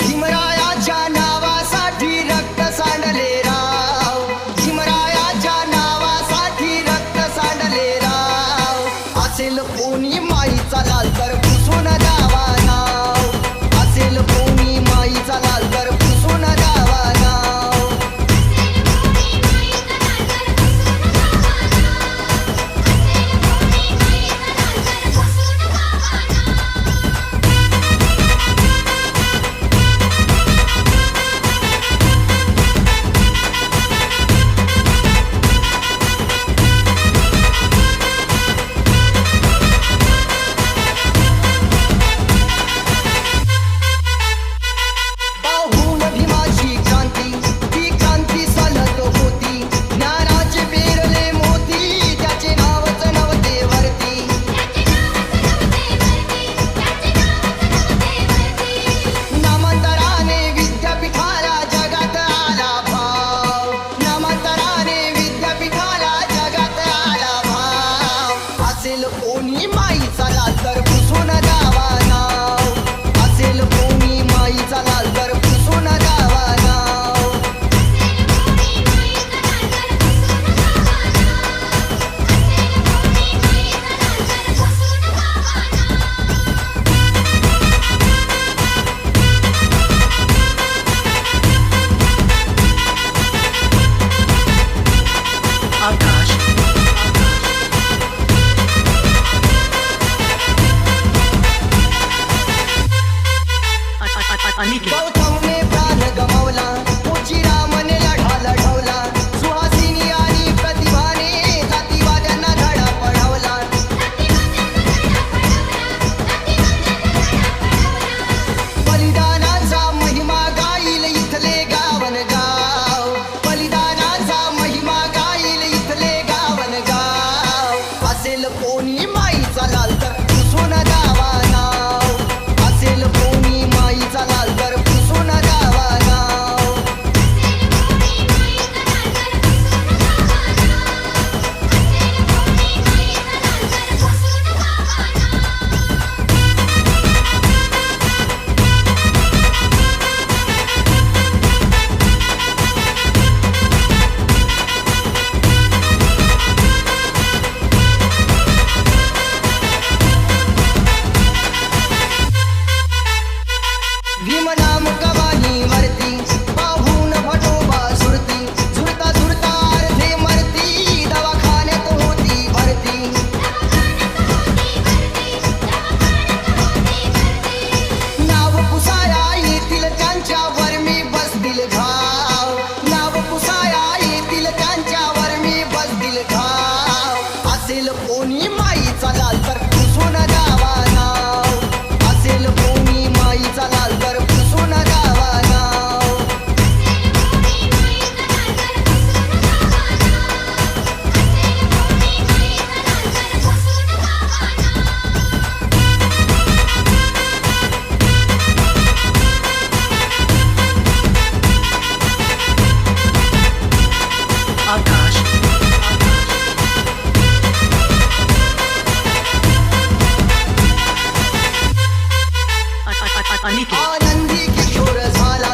भीमरायाच्या नावासाठी रक्त सांडले राव. भीमरायाच्या नावासाठी रक्त सांडले राव. असेल कोणी माईचा लाल तर घुसून जा Aniki. ఆకాష్ आनंदी किशोर झाला